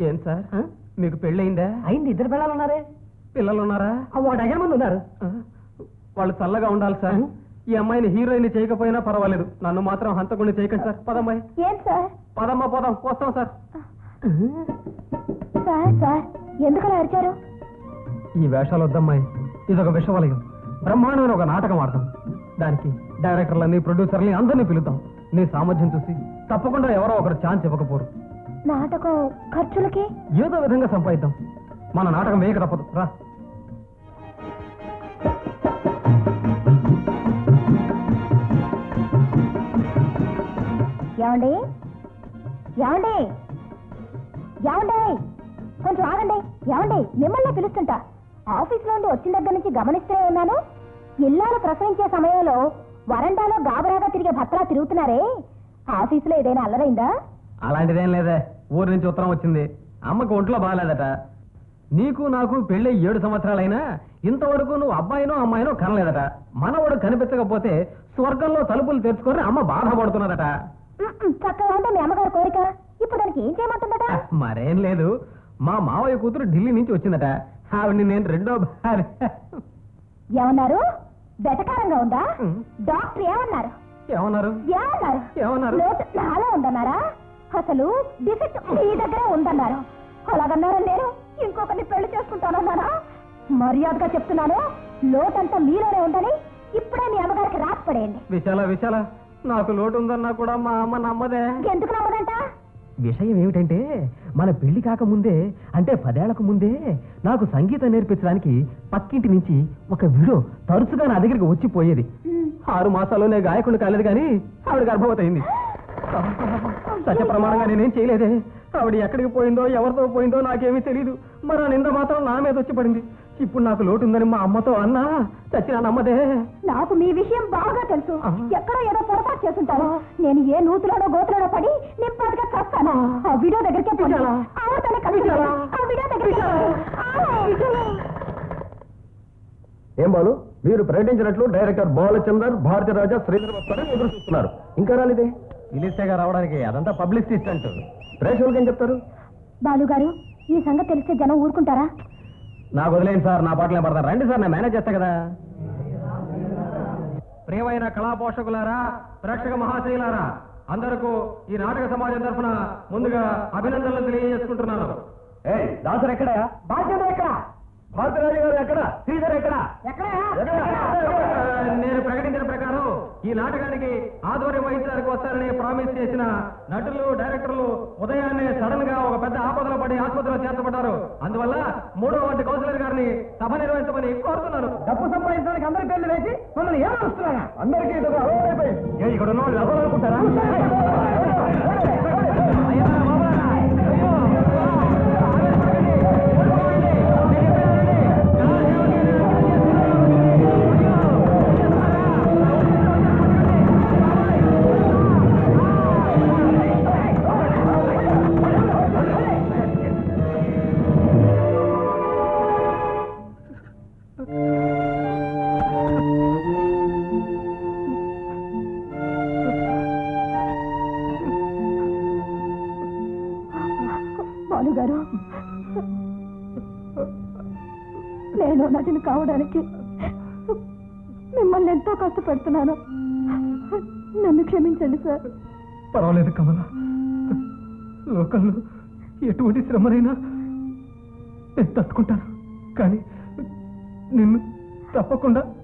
ఏం సార్? మీకు పెళ్ళయిందా? అయింది. ఇద్దరు పిల్లలు ఉన్నారే పిల్లలు ఉన్నారా ఒక డజన్ మంది ఉన్నారు. వాళ్ళు చల్లగా ఉండాలి సార్? ఈ అమ్మాయిని హీరోయిన్ చేయకపోయినా పర్వాలేదు. నన్ను మాత్రం హంతకుండా చేయకండి సార్. పదమ్మాయి ఏం సార్? పదమ్మ పోదాం. వస్తాం సార్. Sir sir. ఎందుకలా అరిచారు? ఈ వేషాలు వద్దమ్మాయి. ఇదొక విషవలయం. బ్రహ్మాండమైన ఒక నాటకం ఆడతాం. దానికి డైరెక్టర్లని ప్రొడ్యూసర్ని అందరినీ పిలుద్దాం. నీ సామర్థ్యం చూసి తప్పకుండా ఎవరో ఒకరు ఛాన్స్ ఇవ్వకపోరు. నాటకం ఖర్చులకి? ఏదో విధంగా సంపాదిద్దాం. మన నాటకం వేయక తప్పదు. రా. ఏమండి? ఏమండి? ఏమండి? కొంచెం ఆగండి. ఏమండి? మిమ్మల్ని పిలుస్తుంటా. ఆఫీస్ నుండి వచ్చిన దగ్గర నుంచి గమనిస్తూనే ఉన్నాను. ఇల్లాలు ప్రసవించే సమయంలో వరండాలో గాబరాగా తిరిగే భర్తలా తిరుగుతున్నారే. ఆఫీసులో ఏదైనా అల్లరైందా? అలాంటిదేం లేదే. ఊరి నుంచి ఉత్తరం వచ్చింది. అమ్మకు ఒంట్లో బాగాలేదట. నీకు నాకు పెళ్ళి ఏడు సంవత్సరాలైనా ఇంతవరకు నువ్వు అబ్బాయినో అమ్మాయినో కనలేదట. మనవడు కనిపించకపోతే స్వర్గంలో తలుపులు తెరుచుకొని అమ్మ బాధపడుతున్నదట. మ్మ్, చక్కగా ఉంటే మీ అమ్మగారి కోరిక? ఇప్పుడు దానికి ఏం చేయమంటుందట? మరేం లేదు. మా మావయ్య కూతురు ఢిల్లీ నుంచి వచ్చిందట. ఆవిడ్ని నేను రెండో భార్య. ఏమన్నారు? వెటకారంగా ఉందా. డాక్టర్ ఏమన్నారు? ఏమన్నారు? ఏమన్నారు? ఏమన్నారు? నాలో ఉందన్నారా? అసలు డిఫెక్ట్ మీ దగ్గరే ఉందన్నారు? అలాగన్నారా నేను? ఇంకొకరిని పెళ్ళి చేసుకుంటానన్నారా మర్యాదగా చెప్తున్నాను లోటంతా మీలోనే ఉందని ఇప్పుడే మీ అమ్మగారికి రాసి పడేయండి. విశాల విశాల నాకు లోటు ఉందన్నా కూడా మా అమ్మ నమ్మదే. ఎందుకు నమ్మదంట? విషయం ఏమిటంటే మన పెళ్ళి కాకముందే అంటే పదేళ్ళకు ముందే నాకు సంగీతం నేర్పించడానికి పక్కింటి నుంచి ఒక విడో తరచుగా నా దగ్గరికి వచ్చిపోయేది. ఆరు మాసాల్లోనే గాయకుడు కాలేదు కానీ ఆవిడ గర్భవతి అయింది. సత్య ప్రమాణంగా నేనేం చేయలేదే. ఆవిడ ఎక్కడికి పోయిందో ఎవరితో పోయిందో నాకేమీ తెలియదు మరి ఆ నింద మాత్రం నా మీద వచ్చి పడింది. ఇప్పుడు నాకు లోటు ఉందని మా అమ్మతో అన్నా చచ్చిన నమ్మదే. నాకు మీ విషయం బాగా తెలుసు. ఎక్కడో ఏదో పొరపాటు చేస్తుంటాను. నేను ఏ నూతులోనో గోతులోనో పడి నింపాటుగా చస్తాను. ఆ. వీడియో దగ్గరికి ఏం బాలు? మీరు ప్రకటించినట్లు డైరెక్టర్ బాలచందర్ భారతీరాజా శ్రీధర్ వస్తారని ఎదురు చూస్తున్నారు. ఇంకా రాలేదే? పిలిస్తేగా రావడానికి అదంతా పబ్లిసిటీ స్టంట్. ప్రేక్షకులకు ఏం చెప్తారు? బాలు గారు ఈ సంగతి తెలిస్తే జనం ఊరుకుంటారా? నాకు వదిలేండి సార్ నా పాటలే పడతారు. రండి సార్ నేను మేనేజ్ చేస్తా కదా. ప్రియమైన కళా పోషకులారా ప్రేక్షక మహాశయులారా అందరకు ఈ నాటక సమాజం తరఫున ముందుగా అభినందనలు తెలియజేసుకుంటున్నాను. ఏ దాసర్ ఎక్కడ? బాధ్యత ఎక్కడ? భారతరాజు గారు ఎక్కడ? శ్రీధర్ ఎక్కడ? ఎక్కడ? నేను ప్రకటించిన ప్రకారం ఈ నాటకానికి ఆధ్వర్యం వహించడానికి వస్తారని ప్రామిస్ చేసిన నటులు డైరెక్టర్లు ఉదయాన్నే సడన్గా ఒక పెద్ద ఆపదలో పడి ఆసుపత్రిలో చేర్చబడ్డారు అందువల్ల మూడో వంటి కౌన్సిలర్ గారిని సభ నిర్వహించమని కోరుతున్నాను డబ్బు సంపాదించడానికి అందరి పేర్లు వేసి మమ్మల్ని అందరికీ ఇక్కడ ఎవరు అనుకుంటారా గారు. నేను నటిని కావడానికి మిమ్మల్ని ఎంతో కష్టపెడుతున్నాను. నన్ను క్షమించండి సార్. పర్వాలేదు కమల. లోకల్లో ఎటువంటి శ్రమనైనా నేను తట్టుకుంటాను. కానీ నిన్ను తప్పకుండా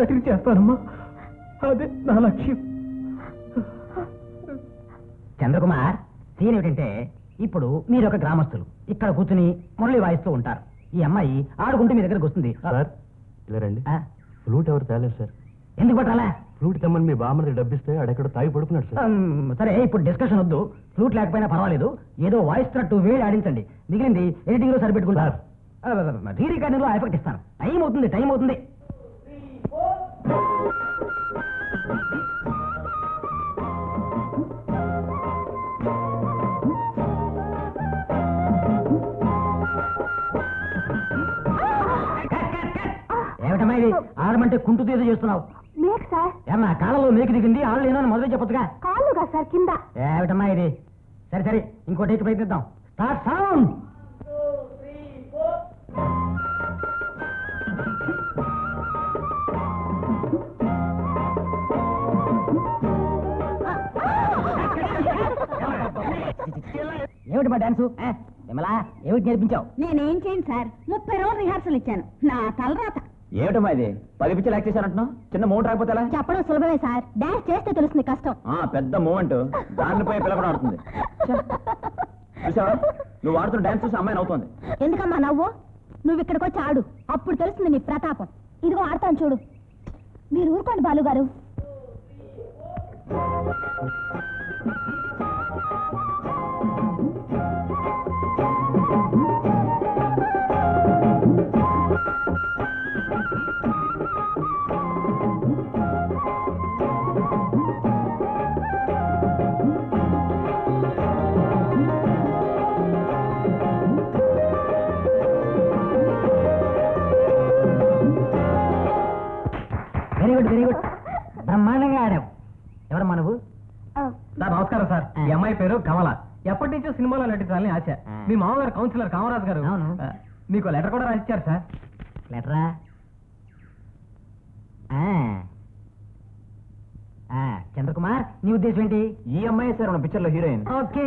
నటిని చేస్తానమ్మా. అదే నా లక్ష్యం. చంద్రకుమార్ సీన్ ఏమిటంటే ఇప్పుడు మీరు ఒక గ్రామస్తులు. ఇక్కడ కూర్చుని మురళి వాయిస్తూ ఉంటారు. ఈ అమ్మాయి ఆడుకుంటూ మీ దగ్గరకు వస్తుంది. సార్ ఇలా రండి. ఫ్లూట్ ఎవరు తేలేదు సార్? ఎందుకు పట్టాలా? ఫ్లూట్ తెమ్మని మీ బామ్మది డబ్బిస్తే అడెక్కడ తాగి పడుకున్నాడు సార్. సరే ఇప్పుడు డిస్కషన్ వద్దు. ఫ్లూట్ లేకపోయినా పర్వాలేదు. ఏదో వాయిస్ వేడి ఆడించండి. మిగిలింది ఎడిటింగ్లో సరిపెట్టుకుంటారు రీ రికార్డింగ్లో ఎఫెక్ట్ ఇస్తాను. టైం అవుతుంది టైం అవుతుంది. ఇది ఆడమంటే కుంటు తీసి చేస్తున్నావు. మేక్ సార్. ఏమ్మా కాళ్ళలో మేకి దిగింది ఆళ్ళు ఏమన్నా మొదలు చెప్పొచ్చుగా? కాళ్ళుగా సార్ కింద. ఏమిటమ్మా ఇది? సరే సరే ఇంకో టేక్ ప్రయత్నిద్దాం. స్టార్ట్ సౌండ్ ఏమిటి మా డాన్సు విమలా ఏమిటి నేర్పించావు? నేనేం చేయను సార్. ముప్పై రోజులు రిహార్సల్ ఇచ్చాను. నా తలరాత. ఏమిటమ్మా ఇది? పది పిచ్చలు యాక్ట్ చేశానంటున్నావు చిన్న మూమెంట్ రాకపోతే ఎలా? చెప్పడం సులభమే సార్. డాన్స్ చేస్తే తెలుస్తుంది కష్టం. ఆ, పెద్ద మూమెంట్. దానిపై పిలకడం ఆడుతుంది చూసావా? నువ్వు ఆడుతున్న డాన్స్ చూసి అమ్మాయి అవుతుంది. ఎందుకమ్మా నవ్వు? నువ్వు ఇక్కడికి వచ్చి ఆడు. అప్పుడు తెలుస్తుంది నీ ప్రతాపం. ఇదిగో ఆడతాను చూడు. మీరు ఊరుకోండి బాలు గుడ్ వెరీ గుడ్ బ్రహ్మాండంగా ఆడావు ఎవరమ్మా నువ్వు? సార్ నమస్కారం సార్. ఈ అమ్మాయి పేరు కమల. ఎప్పటి నుంచో సినిమాలో నటించాలని ఆశ. మీ మామగారు కౌన్సిలర్ కామరాజు గారు. అవును. మీకు లెటర్ కూడా రాసిచ్చారు సార్. లెటరా? చంద్రకుమార్ నీ ఉద్దేశం ఏంటి? ఈ అమ్మాయి సార్ మన పిక్చర్లో హీరోయిన్. ఓకే.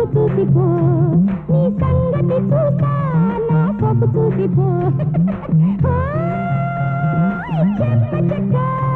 సోపు చూసిపో. నీ సంగతి చూసా నా సోపు చూసిపో. చెమ్మ చెక్క.